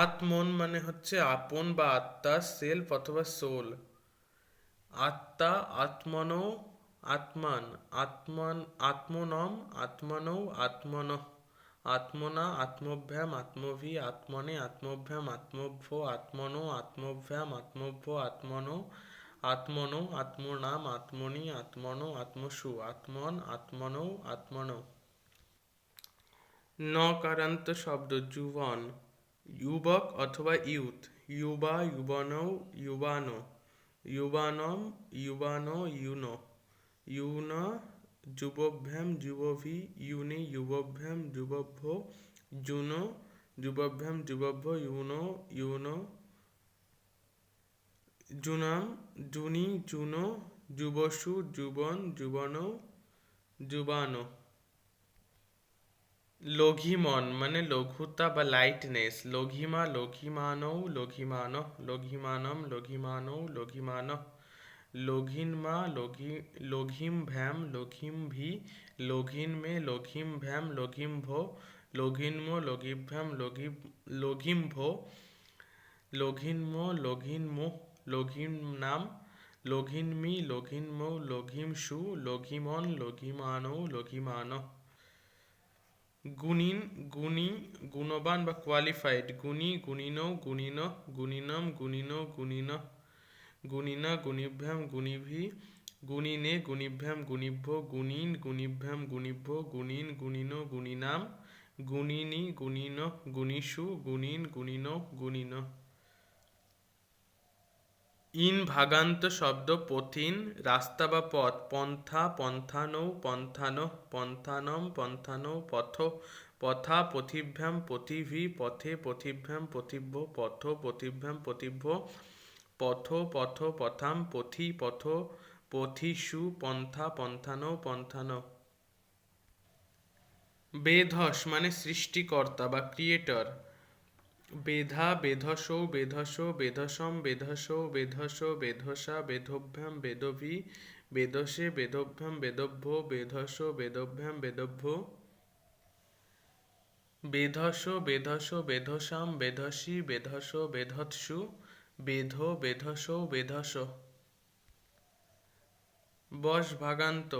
আত্মন মানে হচ্ছে আপন বা আত্মা সেলফ অথবা সোল আত্মা আত্মনো আত্মান। আত্মান আত্মনম আত্মনৌ আত্মন। আত্মনা আত্মভ্যাম আত্মভি আত্মনে আত্মভ্যাম আত্মভ্য আত্মনো আত্মভ্যাম আত্মভ্য আত্মন আত্মন আত্মনাম আত্মনি আত্মনো আত্মসু আত্মন আত্মনৌ আত্মনৌ। নকারান্ত শব্দ, যুবন। যুবক অথবা ইউথ ইউবা ইউবনৌ ইউবানো ইউবানম ইউবানো ইউনো ইউন যুবভ্যাম, যুবভি ইউনি যুবভ্যাম, যুবভ্য জুনো যুবভ্যাম, যুবভ্য ইউনো ইউনো জুনাম জুনি জুনো যুবসু, যুবন, যুবনৌ, যুবানো। লঘিমন মানে লঘুতা বা লাইটনেস লঘিমা লঘিমানৌ লঘিমান লঘিমানম লঘিমানৌ লঘিমান লঘিনমা লঘি লঘিম ভ্যাম লঘিম ভি লঘিন মে লঘিম ভ্যাম লঘিম ভো লঘিনম লঘিভ্যাম লঘি লঘিমভ লঘিনম লঘিনমুহ লঘিন নাম লঘিনমি লঘিনমৌ লঘিমসু লঘিমন লঘিমানৌ লঘিমান গুণিন, গুণী, গুণবান বা কোয়ালিফাইড গুণী, গুণিন গুণিন, গুণিনম, গুণিন গুণিন, গুণিনা, গুণিভ্যাম, গুণিভি, গুণিনে, গুণিভ্যাম, গুণিভ্য, গুণিন, গুণিভ্যাম, গুণিভ্য, গুণিন গুণিন, গুণিনাম, গুণিনী, গুণিন, গুণিষু, গুণিন গুণিন গুণিন। ইন ভাগান্ত শব্দ পথিন, রাস্তা বা পথ, পন্থা, পন্থানৌ, পন্থান, পন্থানম, পন্থানৌ, পথ, পথা, পথিভ্যাম, পথিভি, পথে, পথিভ্যাম, পথিভ্য, পথ, পথিভ্যাম, পথিভ্য, পথ পথ, পথাম, পথি, পথ, পথিষু, পন্থা, পন্থানৌ, পন্থান। বেধস মানে সৃষ্টিকর্তা বা ক্রিয়েটর। বেধা বেধসৌ বেধস বেধসম বেধসৌ বেধস বেধসা বেধভ্যাম বেদভি বেদসে বেদভ্যাম বেদভ্য বেধস বেদভ্যাম বেদভ্য বেধস বেধস বেধসাম বেধসি বেধস বেধৎসু বেধ বেধসৌ বেধস বশ ভাগান্ত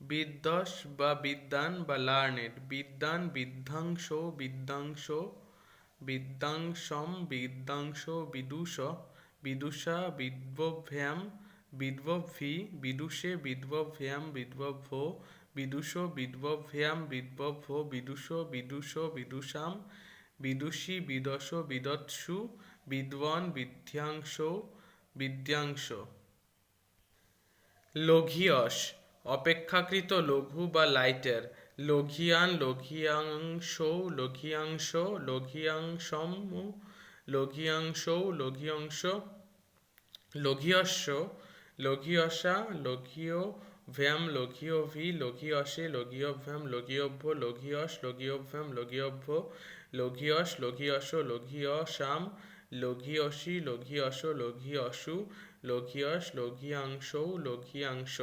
বিদ্বস বা বিদ্যান বা লার্নেড বিদ্যান বিদ্যাংশ বিদ্যাংশ বিদ্যাংশম বিদ্যাংশ বিদুষ বিদুষা বিদ্বভ্যাম বিদ্বভি বিদুষে বিদ্বভ্যাম বিদ্বভ্য বিদুষ বিদ্বভ্যাম বিদ্বভ্য বিদুষ বিদুষ বিদুষাম বিদুষী বিদশ বিদৎসু বিদ্বান বিদ্যাংশ বিদ্যাংশ। লঘিয়স, অপেক্ষাকৃত লঘু বা লাইটার লঘিয়ান লঘিয়াংশ লঘিয়াংশ লঘিয়াংশম লঘিয়াংশ লঘিয়াংশ লঘিয়স্য লঘিয়সা লঘিয় ভ্যাম লঘিয়ভি লঘিয়সে লঘিয়ভ্যাম লঘিয়ভ্য লঘিয়স লঘিয়ভ্যাম লঘিয়ভ্য লঘিয়স লঘিয়স লঘিয়সাম লঘিয়সি লঘিয়স লঘিয়সু লঘিয়স লঘিয়াংশৌ লঘিয়াংশ